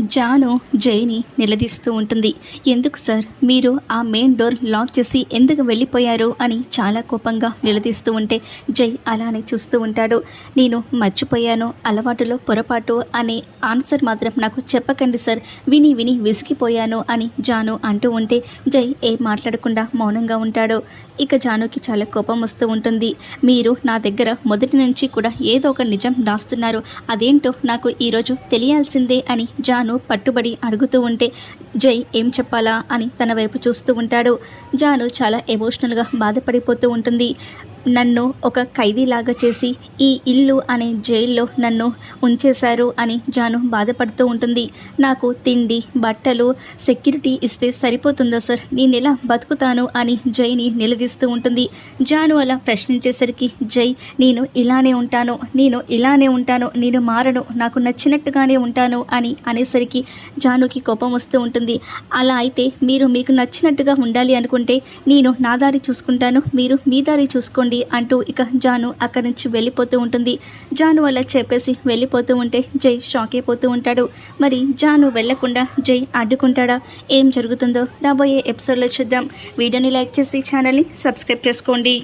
జాను జైని నిలదీస్తూ ఉంటుంది. ఎందుకు సార్? మీరు ఆ మెయిన్ డోర్ లాక్ చేసి ఎందుకు వెళ్ళిపోయారు? అని చాలా కోపంగా నిలదీస్తూ ఉంటే జై అలానే చూస్తూ ఉంటాడు. నేను మర్చిపోయాను అలవాటులో పొరపాటు అనే ఆన్సర్ మాత్రం నాకు చెప్పకండి సార్. విని విని విసిగిపోయాను అని జాను అంటూ ఉంటే జై ఏం మాట్లాడకుండా మౌనంగా ఉంటాడు. ఇక జానుకి చాలా కోపం వస్తూ ఉంటుంది. మీరు నా దగ్గర మొదటి నుంచి కూడా ఏదో ఒక నిజం దాస్తున్నారు. అదేంటో నాకు ఈరోజు తెలియాల్సిందే అని జాను పట్టుబడి అడుగుతూ ఉంటే జై ఏం చెప్పాలా? అని తన వైపు చూస్తూ ఉంటాడు. జాను చాలా ఎమోషనల్గా బాధపడిపోతూ ఉంటుంది. నన్ను ఒక ఖైదీలాగా చేసి ఈ ఇల్లు అనే జైల్లో నన్ను ఉంచేశారు అని జాను బాధపడుతూ ఉంటుంది. నాకు తిండి బట్టలు సెక్యూరిటీ ఇస్తే సరిపోతుందా సార్? నేను ఎలా బతుకుతాను అని జైని నిలదీస్తూ ఉంటుంది. జాను అలా ప్రశ్నించేసరికి జై నేను ఇలానే ఉంటాను నేను ఇలానే ఉంటాను నేను మారను నాకు నచ్చినట్టుగానే ఉంటాను అని అనేసరికి జానుకి కోపం వస్తూ ఉంటుంది. అలా అయితే మీరు మీకు నచ్చినట్టుగా ఉండాలి అనుకుంటే నేను నా దారి చూసుకుంటాను మీరు మీ దారి చూసుకోండి అంటూ ఇక జాను అక్కడి నుంచి వెళ్ళిపోతూ ఉంటుంది. జాను అలా చెప్పేసి వెళ్ళిపోతూ ఉంటే జై షాక్ అయిపోతూ ఉంటాడు. మరి జాను వెళ్ళకుండా జై అడ్డుకుంటాడా? ఏం జరుగుతుందో రాబోయే ఎపిసోడ్లో చూద్దాం. వీడియోని లైక్ చేసి ఛానల్ని సబ్స్క్రైబ్ చేసుకోండి.